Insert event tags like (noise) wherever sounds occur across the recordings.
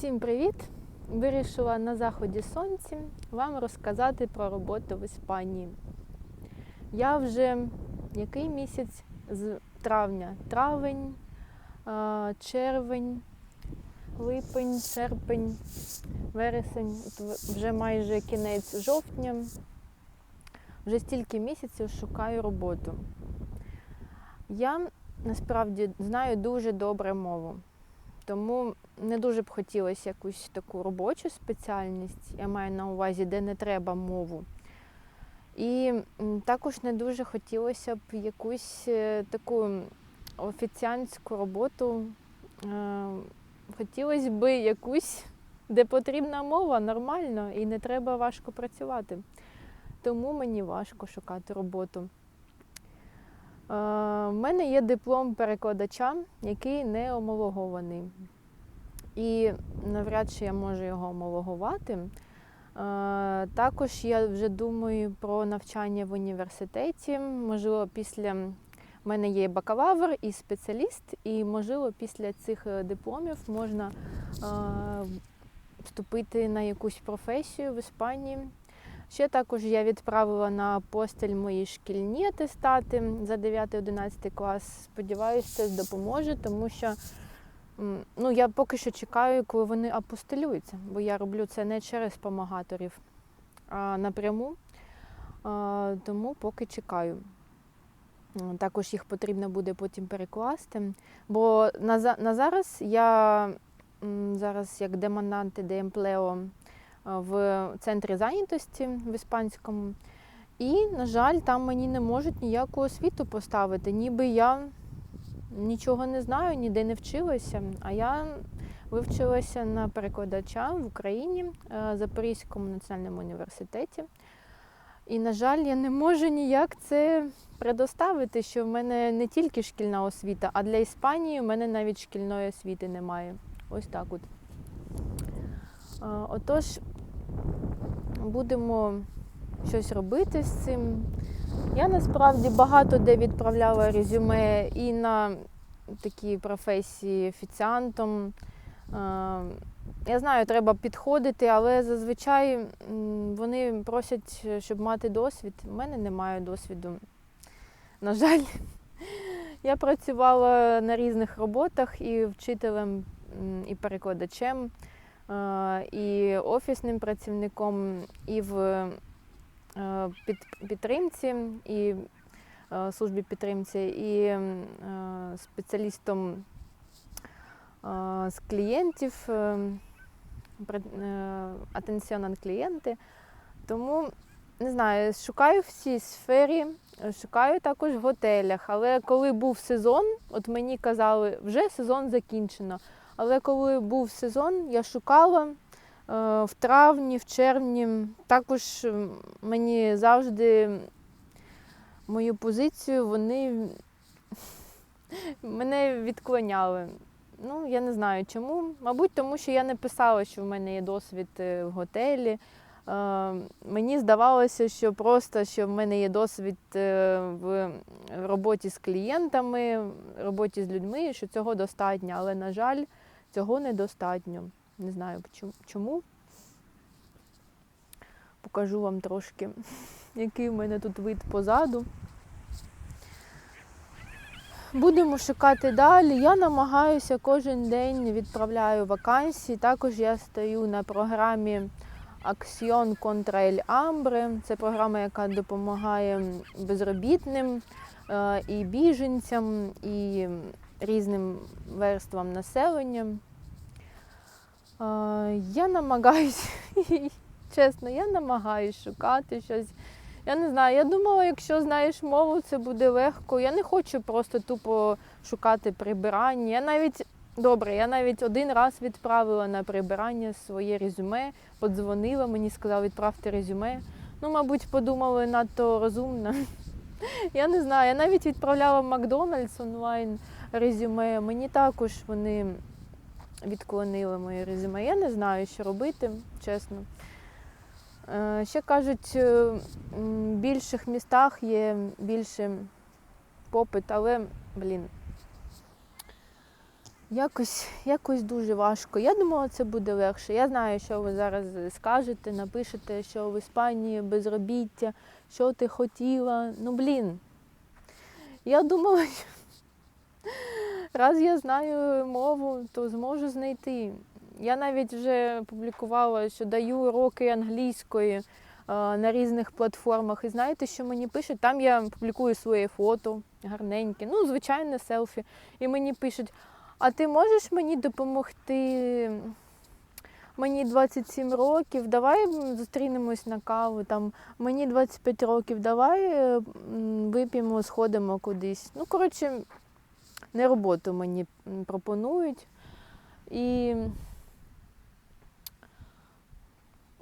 Всім привіт! Вирішила на заході сонця вам розказати про роботу в Іспанії. Я вже який місяць з травня, травень, червень, липень, серпень, вересень, вже майже кінець жовтня. Вже стільки місяців шукаю роботу. Я насправді знаю дуже добре мову. Тому не дуже б хотілося якусь таку робочу спеціальність, я маю на увазі, де не треба мову. І також не дуже хотілося б якусь е, таку офіціантську роботу. Е, Хотілося б якусь, де потрібна мова нормально і не треба важко працювати. Тому мені важко шукати роботу. У мене є диплом перекладача, який не homologований. І навряд чи я можу його homologувати. Е, Також я вже думаю про навчання в університеті. Можливо, після в мене є бакалавр і спеціаліст, і можливо, після цих е, дипломів можна е, вступити на якусь професію в Іспанії. Ще також я відправила на постель мої шкільні атестати за 9-11 клас. Сподіваюся, це допоможе, тому що ну, я поки що чекаю, коли вони апостелюються, бо я роблю це не через помагаторів, а напряму. А, Тому поки чекаю. Також їх потрібно буде потім перекласти. Бо на, на зараз я зараз як демонанти де емплео в центрі зайнятості в іспанському. І, на жаль, там мені не можуть ніяку освіту поставити, ніби я нічого не знаю, ніде не вчилася. А я вивчилася на перекладача в Україні е, Запорізькому національному університеті. І, на жаль, я не можу ніяк це предоставити, що в мене не тільки шкільна освіта, а для Іспанії в мене навіть шкільної освіти немає. Ось так от. Е, Отож, будемо щось робити з цим. Я насправді багато де відправляла резюме і на такі професії офіціантом. Е, Я знаю, треба підходити, але зазвичай вони просять, щоб мати досвід. У мене немає досвіду. На жаль, (laughs) я працювала на різних роботах і вчителем, і перекладачем, і офісним працівником, і в е, під- підтримці, і е, службі підтримці, і е, спеціалістом е, з клієнтів, е, е, атенціонан клієнти. Тому не знаю, шукаю в цій сфері, е, шукаю також в готелях. Але коли був сезон, от мені казали, вже сезон закінчено. Але коли був сезон, я шукала е, в травні, в червні. Також мені завжди мою позицію вони (laughs) мене відклоняли. Ну, я не знаю чому. Мабуть, тому що я не писала, що в мене є досвід е, в готелі. Е, Мені здавалося, що просто що в мене є досвід в роботі з клієнтами, роботі з людьми, що цього достатньо. Але, на жаль, цього недостатньо. Не знаю чому-. Покажу вам трошки, (laughs) який в мене тут вид позаду. Будемо шукати далі. Я намагаюся кожен день відправляю вакансії. Також я стою на програмі Contra El Hambre. Це програма, яка допомагає безробітним е, і біженцям, і різним верствам населення. Я намагаюся, (laughs) чесно, я намагаюся шукати щось. Я не знаю, я думала, якщо знаєш мову, це буде легко. Я не хочу просто тупо шукати прибирання. Я навіть добре, я навіть один раз відправила на прибирання своє резюме, подзвонила, мені сказали, відправте резюме. Ну, мабуть, подумали надто розумно. (laughs) Я не знаю, я навіть відправляла в Макдональдс онлайн резюме. Мені також вони відклонили моє резюме. Я не знаю, що робити, чесно. Е, Ще кажуть, е, в більших містах є більше попит, але, блін. Якось, якось дуже важко. Я думала, це буде легше. Я знаю, що ви зараз скажете, напишете, що в Іспанії безробіття, що ти хотіла. Ну, блін. Я думала, раз я знаю мову, то зможу знайти. Я навіть вже публікувала, що даю уроки англійської е, на різних платформах. І знаєте, що мені пишуть? Там я публікую своє фото гарненьке, ну, звичайне селфі. І мені пишуть, а ти можеш мені допомогти? Мені 27 років, давай зустрінемось на каву. Там мені 25 років, давай е, вип'ємо, сходимо кудись. Ну, коротше, не роботу мені пропонують. І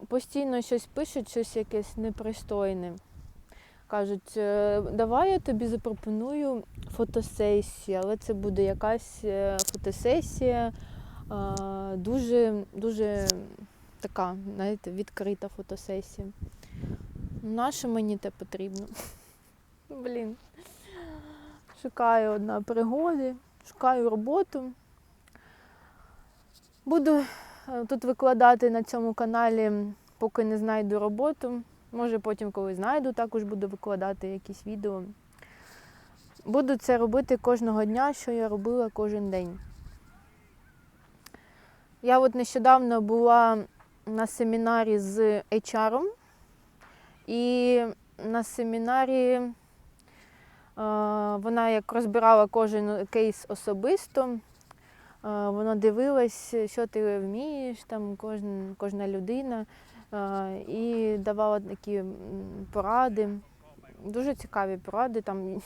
постійно щось пишуть, щось якесь непристойне. Кажуть, «Е, давай я тобі запропоную фотосесію, але це буде якась е, фотосесія е, дуже, дуже така, знаєте, відкрита фотосесія. Нащо мені те потрібно? (laughs) Блін. Шукаю одна пригоди, шукаю роботу. Буду е, тут викладати на цьому каналі, поки не знайду роботу. Може потім, коли знайду, також буду викладати якісь відео. Буду це робити кожного дня, що я робила кожен день. Я от нещодавно була на семінарі з HR, і на семінарі вона як розбирала кожен кейс особисто. Вона дивилась, що ти вмієш, там кожна, кожна людина, і давала такі поради. Дуже цікаві поради там.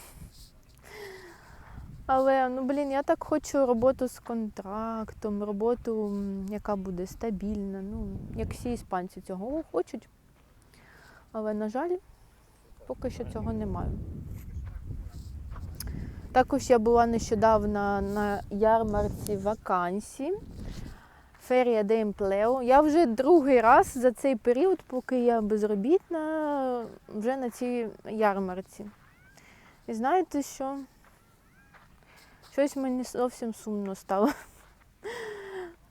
Але ну блін, я так хочу роботу з контрактом, роботу, яка буде стабільна. Ну, як всі іспанці цього хочуть. Але, на жаль, поки що цього немає. Також я була нещодавно на ярмарці вакансій. Ферія де Емплео. Я вже другий раз за цей період, поки я безробітна, вже на цій ярмарці. І знаєте що? Щось мені зовсім сумно стало.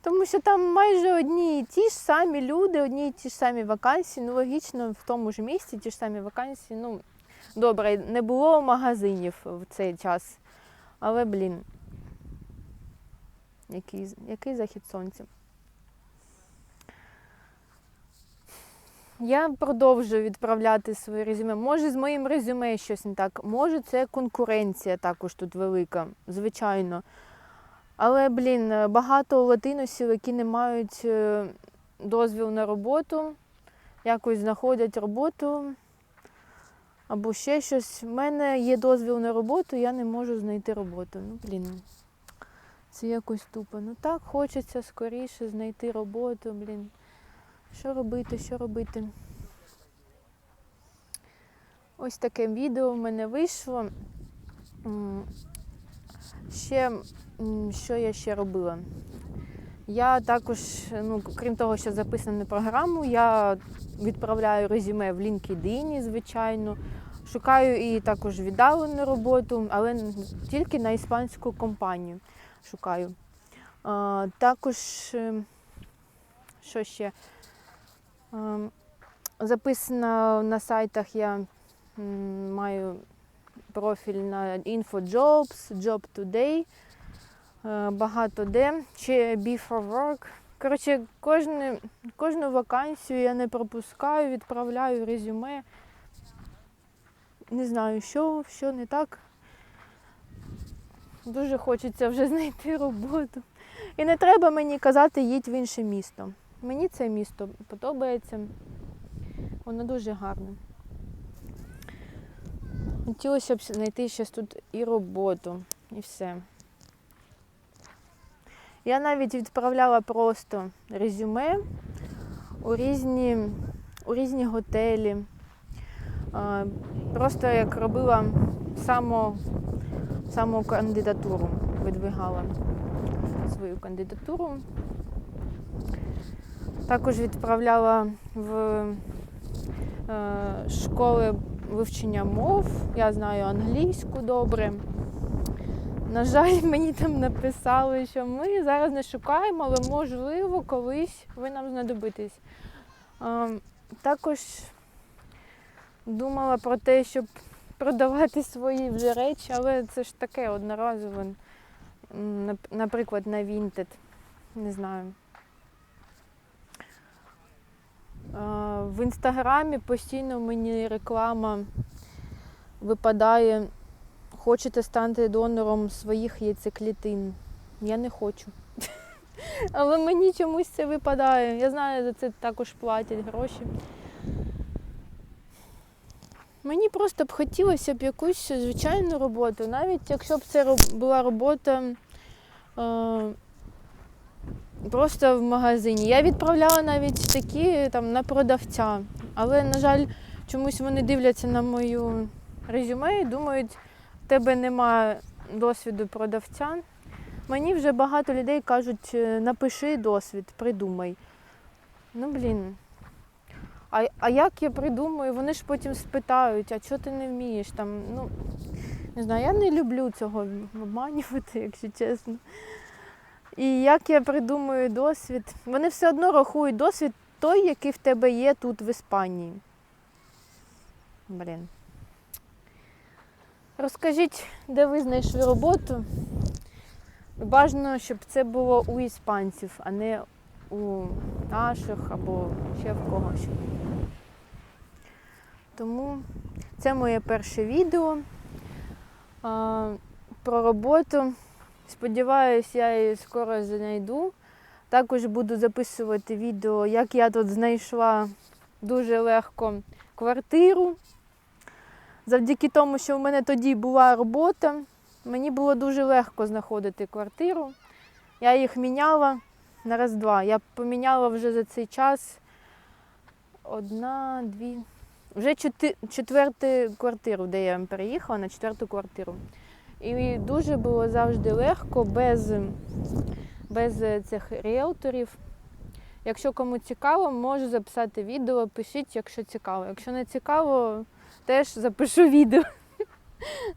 Тому що там майже одні і ті ж самі люди, одні і ті ж самі вакансії. Ну, логічно, в тому ж місці ті ж самі вакансії. Ну, добре, не було магазинів в цей час. Але, блін, який, який захід сонця. Я продовжую відправляти своє резюме. Може, з моїм резюме щось не так. Може, це конкуренція також тут велика, звичайно. Але, блін, багато латиносів, які не мають е, дозвіл на роботу, якось знаходять роботу або ще щось. У мене є дозвіл на роботу, я не можу знайти роботу. Ну, блін, це якось тупо. Ну так, хочеться скоріше знайти роботу, блін. Що робити, що робити? Ось таке відео в мене вийшло. Ще, що я ще робила? Я також, ну, крім того, що записана на програму, я відправляю резюме в LinkedIn, звичайно. Шукаю і також віддалену роботу, але тільки на іспанську компанію шукаю. А, також, е, що ще? Ем, Записана на сайтах я маю профіль на InfoJobs, Job Today, багато де, ще Before Work. Коротше, кожну, кожну вакансію я не пропускаю, відправляю резюме. Не знаю, що, що не так. Дуже хочеться вже (laughs) знайти роботу. І не треба мені казати, їдь в інше місто. Мені це місто подобається. Воно дуже гарне. Хотілося б знайти щось тут і роботу, і все. Я навіть відправляла просто резюме у різні, у різні готелі. Просто як робила само, саму кандидатуру, видвигала свою кандидатуру. Також відправляла в е, школи вивчення мов. Я знаю англійську добре. На жаль, (laughs) мені там написали, що ми зараз не шукаємо, але можливо, колись ви нам знадобитесь. Також думала про те, щоб продавати свої вже речі, але це ж таке одноразове. Наприклад, на Vinted. Не знаю. В інстаграмі постійно мені реклама випадає. Хочете стати донором своїх яйцеклітин? Я не хочу. (laughs) Але мені чомусь це випадає. Я знаю, за це також платять гроші. Мені просто б хотілося б якусь звичайну роботу, навіть якщо б це була робота е, просто в магазині. Я відправляла навіть такі там на продавця, але, на жаль, чомусь вони дивляться на мою резюме і думають, тебе немає досвіду продавця. Мені вже багато людей кажуть, «Е, напиши досвід, придумай. Ну, блін. А, а як я придумаю? Вони ж потім спитають, а чого ти не вмієш? Там, ну, не знаю, я не люблю цього обманювати, (laughs) якщо чесно. І як я придумаю досвід? Вони все одно рахують досвід той, який в тебе є тут в Іспанії. Блін. Розкажіть, де ви знайшли роботу. Бажано, щоб це було у іспанців, а не у наших або ще в когось. Тому це моє перше відео а, про роботу. Сподіваюсь, я її скоро знайду. Також буду записувати відео, як я тут знайшла дуже легко квартиру. Завдяки тому, що в мене тоді була робота, мені було дуже легко знаходити квартиру. Я їх міняла на раз-два. Я поміняла вже за цей час одна, дві. Вже четверту квартиру, де я переїхала, на четверту квартиру. І дуже було завжди легко, без, без цих ріелторів. Якщо кому цікаво, можу записати відео, пишіть, якщо цікаво. Якщо не цікаво, теж запишу відео.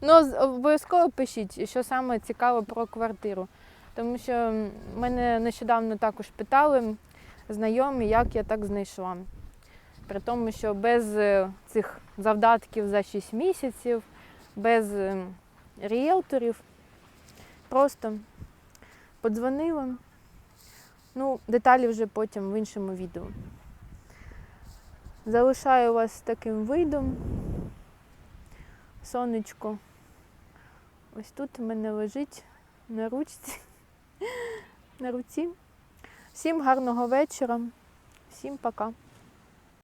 Ну, обов'язково пишіть, що саме цікаво про квартиру. Тому що мене нещодавно також питали знайомі, як я так знайшла. При тому, що без е, цих завдатків за 6 місяців, без е, ріелторів, просто подзвонила. Ну, деталі вже потім в іншому відео. Залишаю вас таким видом. Сонечко. Ось тут у мене лежить на ручці. (laughs) На руці. Всім гарного вечора. Всім пока.